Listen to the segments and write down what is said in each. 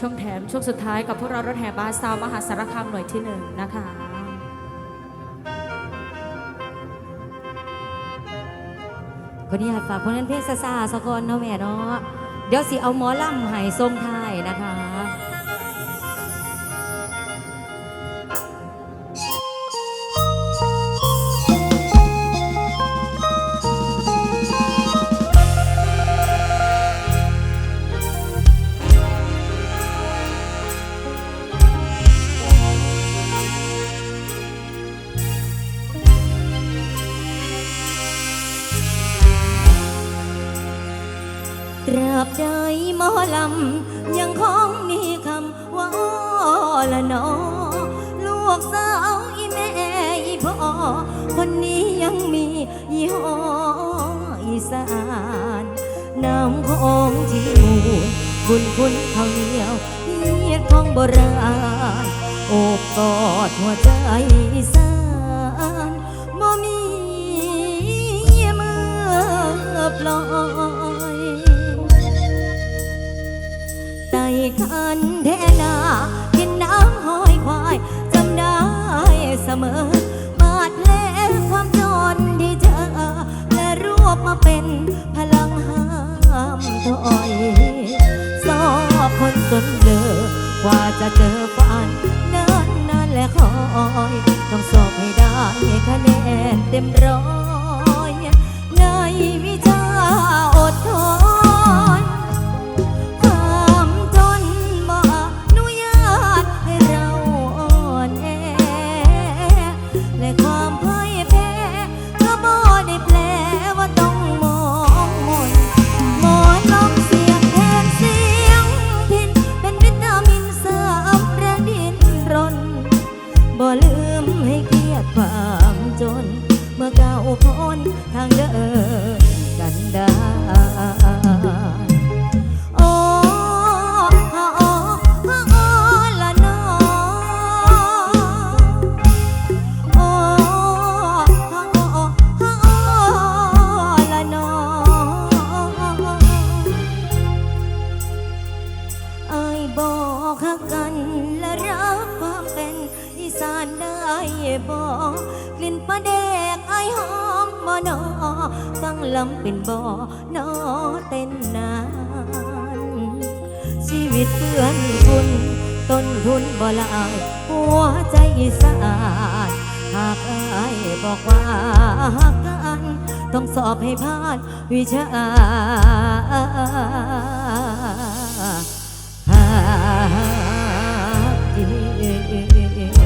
ช่วงแถมช่วงสุดท้ายกับพวกเรารถแห่บาสซาวมหาสารคามหน่วยที่หนึ่งนะคะคนนี้ฝากคนนั้นเพศซาซาสกอนเนาะแม่เนาะเดี๋ยวสิเอาหมอลำให้ทรงท้าย บใดหมอลำ ยังคงมีคำว่าอ้อละนอลูกสาวอีแม่อีพ่อ คนนี้ยังมียี่ห้ออีสานน้ำของที่มูลบุญคุณเขาวเหนียวเยียดของโบราณโอบกอดหัวใจอีสานบ่มีเมื่อปล่อ คันแทนากินน้ำห้อยควายจำได้เสมอบาดแผลความจนที่เธอและรวบมาเป็นพลังห้ามถอยสอบคนจนเลอกว่าจะเจอฝันนานนานและคอย ต้องสอบให้ได้คะแนนเต็มร้อย ในวิชาอดทน บอกกลิ่นปลาแดกไอายหอมบ่นอฟังลำเป็นบ่อนอเต้นนานชีวิตเพื่อนคุณต้นทุนบ่ลายหัวใจอีสานหากไอ้บอกว่าหักกันต้องสอบให้ผ่านวิชาหาดี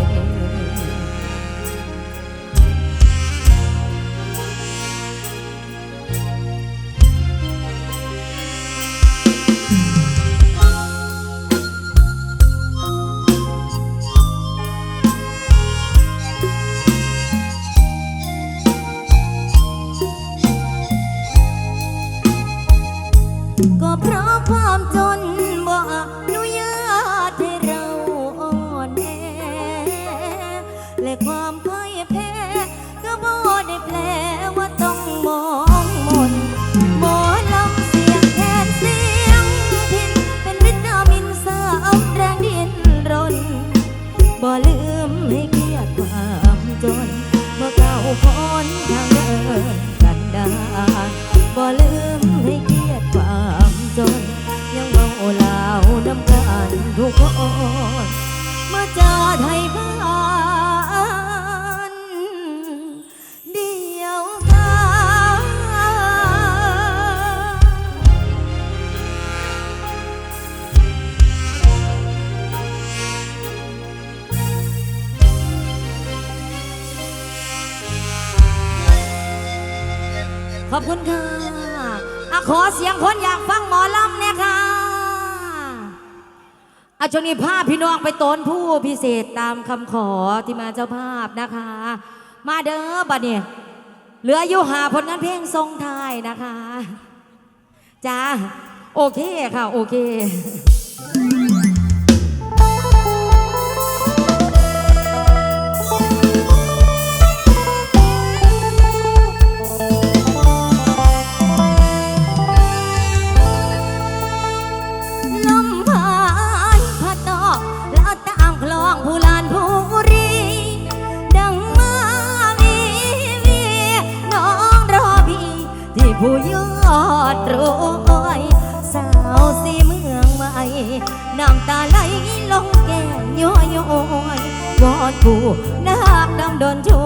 เสียงคนอยากฟังหมอลำเนี่ยค่ะอาชนีภาพพี่น้องไปต้นผู้พิเศษตามคำขอที่มาเจ้าภาพนะคะ มาเด้อบัดเนี่ยเหลืออยู่หาผลงานเพลงทรงไทยนะคะจ้าโอเคค่ะ โอเค ดรวยสาวสีเมืองใหม่น้ำตาไหลลงแก้ย้อยย้อยวอดผู้นักดำดนช่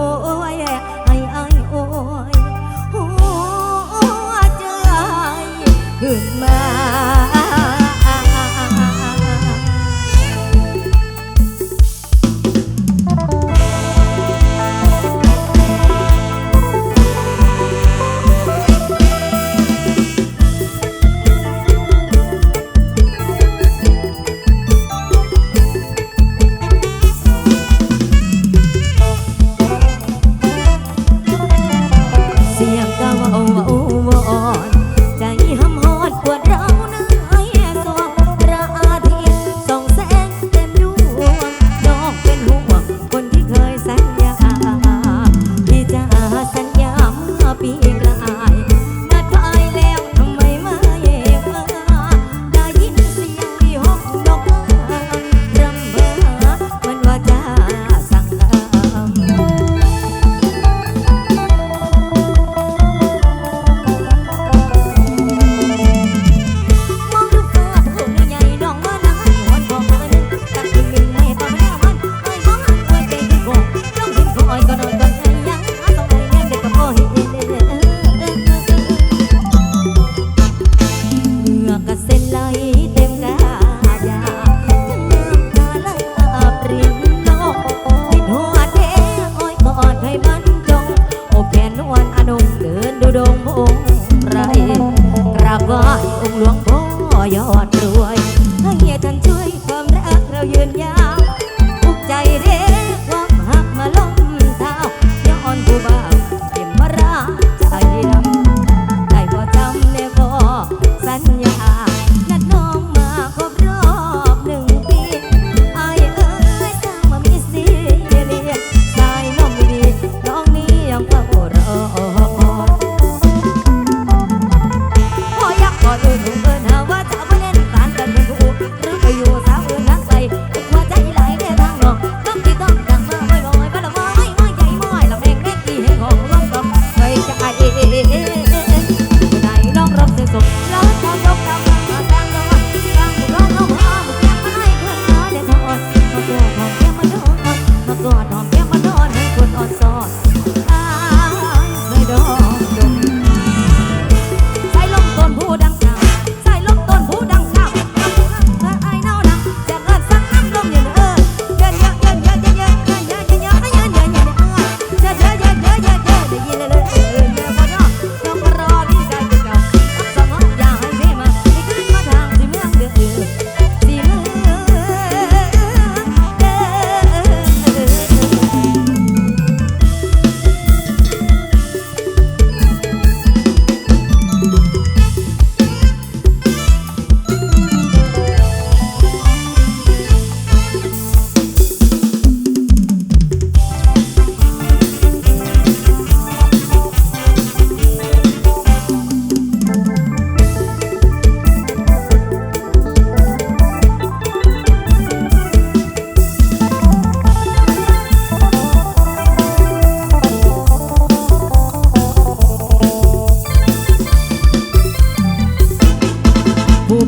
เราย็นยา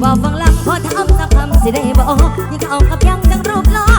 บอกฟังลังพอถามสักคำสิได้บอกยิ่งเอากับยังดังรูปล้อ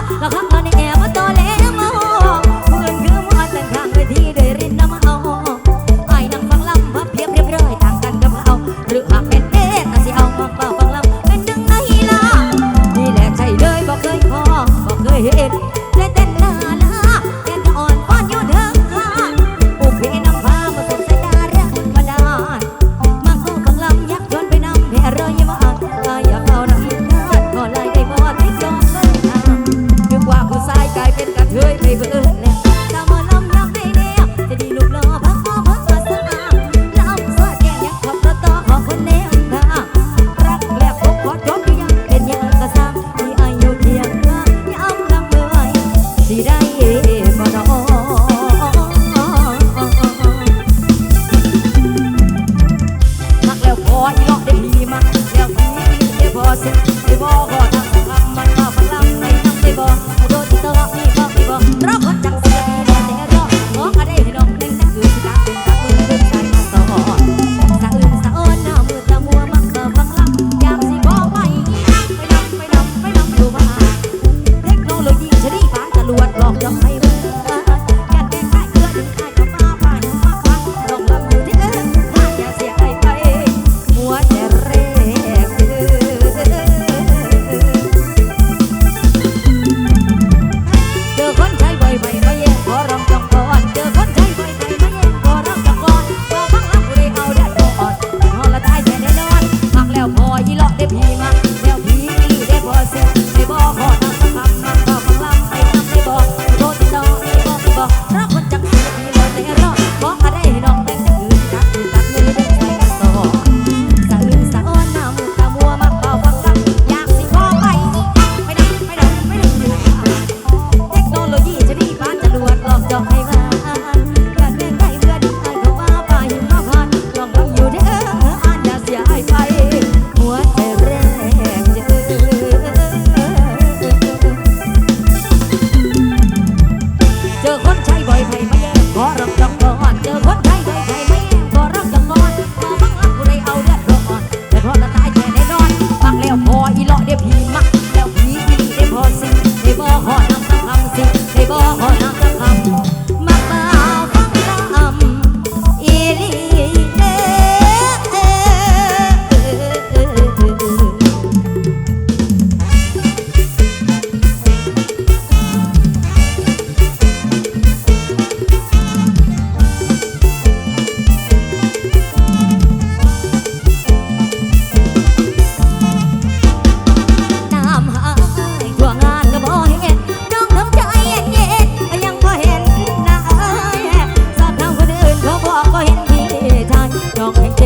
son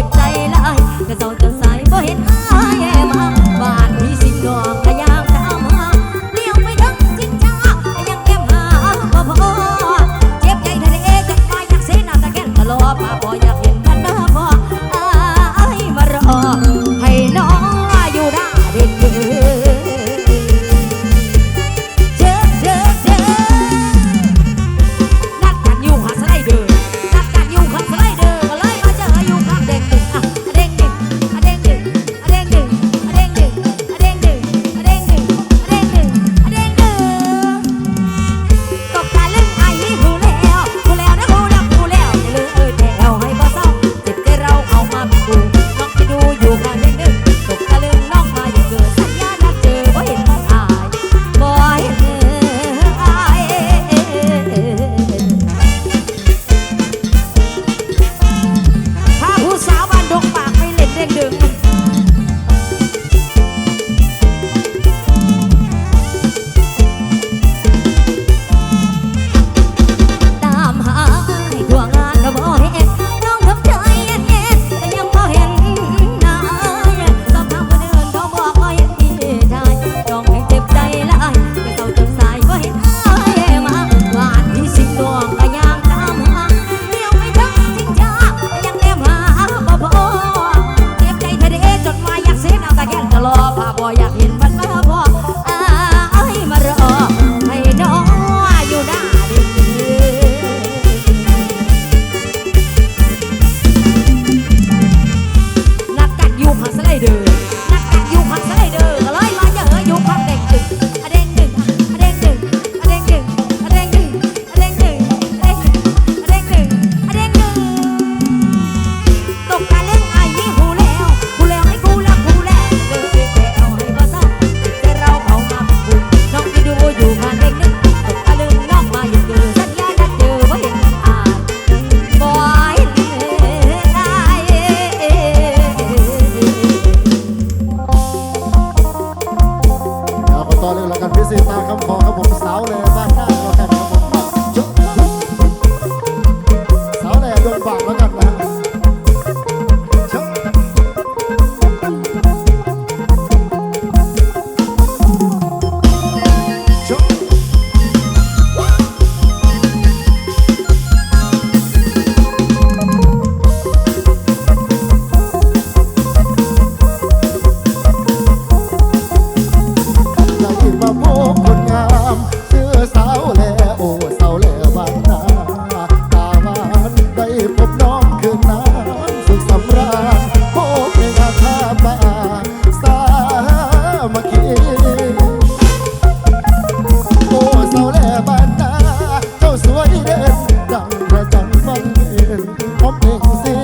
Texas.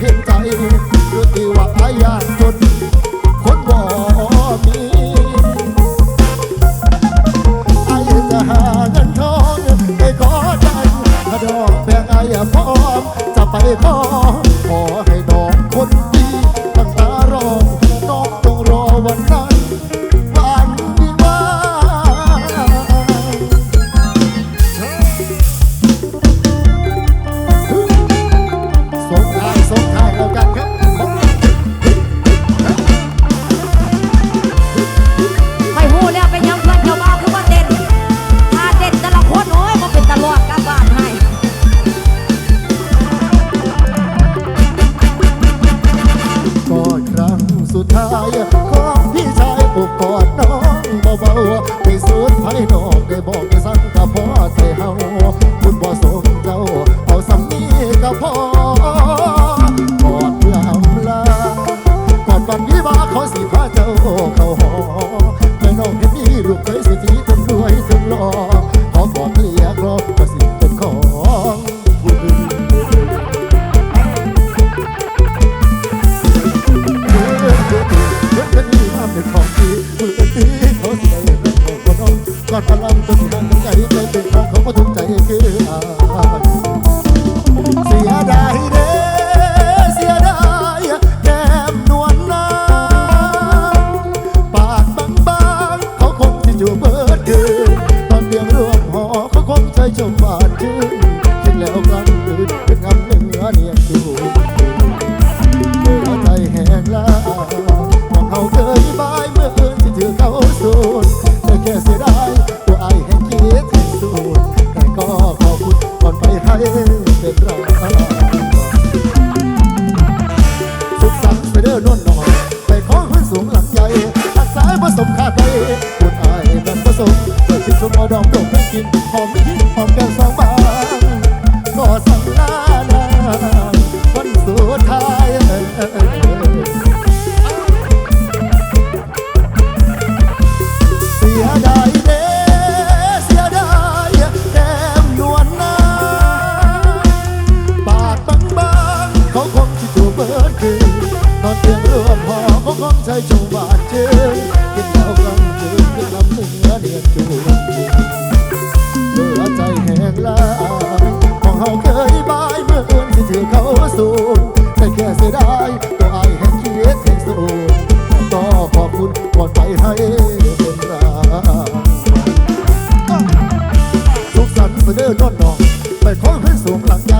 hentai, you do a fire. yeah. high านเชิกินเหล้ากลางคืลำเดือดจูงเหลือใจแห้งลาของเฮาเคยบายเมื่อเอินที่ถือเขาสูงแต่แค่เสียดายตัวไอแห่งเคียดแห่งสูงก็ขอบคุณก่อนไปให้เป็นราสุขสันต์เสนอน้อน้องไปขอให้สูงหลังใจ